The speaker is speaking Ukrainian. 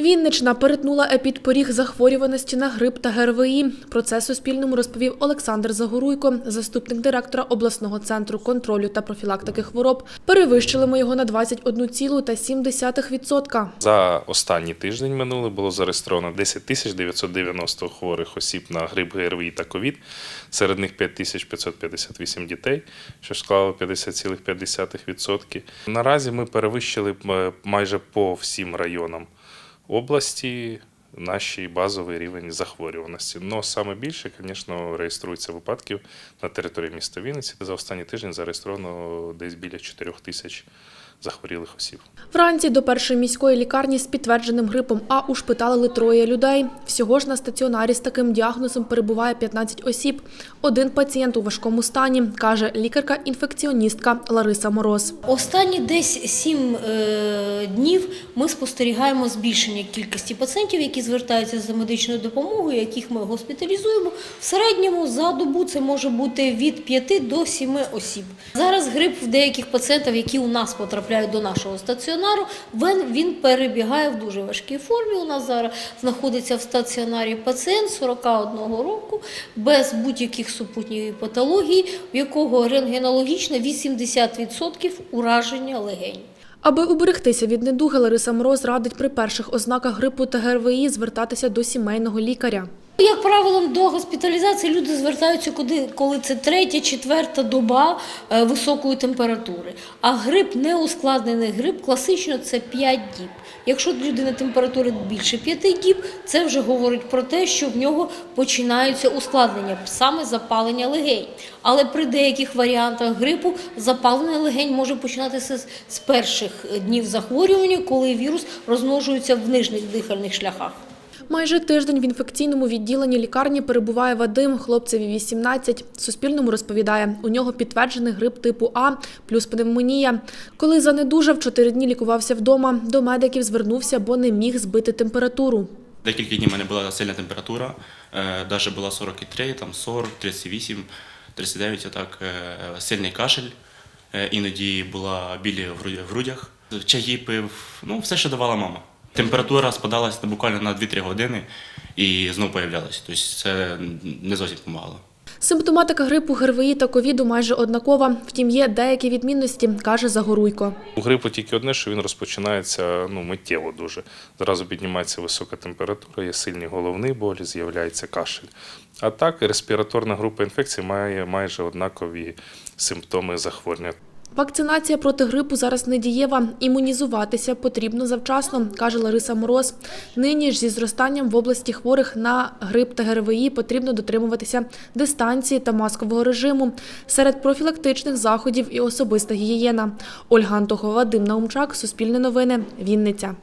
Віннична перетнула епідпоріг захворюваності на грип та ГРВІ. Про це Суспільному розповів Олександр Загоруйко, заступник директора обласного центру контролю та профілактики хвороб. Перевищили ми його на 21,7%. За останній тиждень минулий було зареєстровано 10 тисяч 990 хворих осіб на грип, ГРВІ та ковід. Серед них 5 тисяч 558 дітей, що склало 50,5%. Наразі ми перевищили е, майже по всім районам області наш базовий рівень захворюваності. Но саме більше, звісно, реєструється випадків на території міста Вінниці. За останній тиждень зареєстровано десь біля 4 тисяч захворілих осіб. Вранці до першої міської лікарні з підтвердженим грипом А ушпиталили троє людей. Всього ж на стаціонарі з таким діагнозом перебуває 15 осіб. Один пацієнт у важкому стані, каже лікарка-інфекціоністка Лариса Мороз. Останні десь сім е, днів ми спостерігаємо збільшення кількості пацієнтів, які звертаються за медичною допомогою, яких ми госпіталізуємо. В середньому за добу це може бути від 5 до 7 осіб. Зараз грип в деяких пацієнтів, які у нас потрапляють до нашого стаціонару, він, він перебігає в дуже важкій формі. У нас зараз знаходиться в стаціонарі пацієнт 41 року без будь-яких супутньої патології, в якого рентгенологічно 80% ураження легень. Аби уберегтися від недуги, Лариса Мороз радить при перших ознаках грипу та ГРВІ звертатися до сімейного лікаря. Як правило, до госпіталізації люди звертаються, куди, коли це третя, четверта доба е, високої температури. А грип, неускладнений грип, класично це 5 діб. Якщо в людини температура більше 5 діб, це вже говорить про те, що в нього починаються ускладнення, саме запалення легень. Але при деяких варіантах грипу запалення легень може починатися з перших днів захворювання, коли вірус розмножується в нижніх дихальних шляхах. Майже тиждень в інфекційному відділенні лікарні перебуває Вадим, хлопцеві 18. Суспільному розповідає, у нього підтверджений грип типу А плюс пневмонія. Коли занедужав, чотири дні лікувався вдома. До медиків звернувся, бо не міг збити температуру. Декілька днів в мене була сильна температура, навіть була 43, там 40, 38, 39, отак, е, сильний кашель, е, іноді була білі в грудях. Чаї пив, ну все, що давала мама. Температура спадалась буквально на 2-3 години і знову появлялась. Тобто це не зовсім допомагало. Симптоматика грипу, ГРВІ та ковіду майже однакова. Втім, є деякі відмінності, каже Загоруйко. У грипу тільки одне, що він розпочинається ну, миттєво дуже. Зразу піднімається висока температура, є сильні головні болі, з'являється кашель. А так, респіраторна група інфекцій має майже однакові симптоми захворювання. Вакцинація проти грипу зараз не дієва. Імунізуватися потрібно завчасно, каже Лариса Мороз. Нині ж зі зростанням в області хворих на грип та ГРВІ потрібно дотримуватися дистанції та маскового режиму. Серед профілактичних заходів і особиста гігієна. Ольга Антохова, Дим Наумчак, Суспільне новини, Вінниця.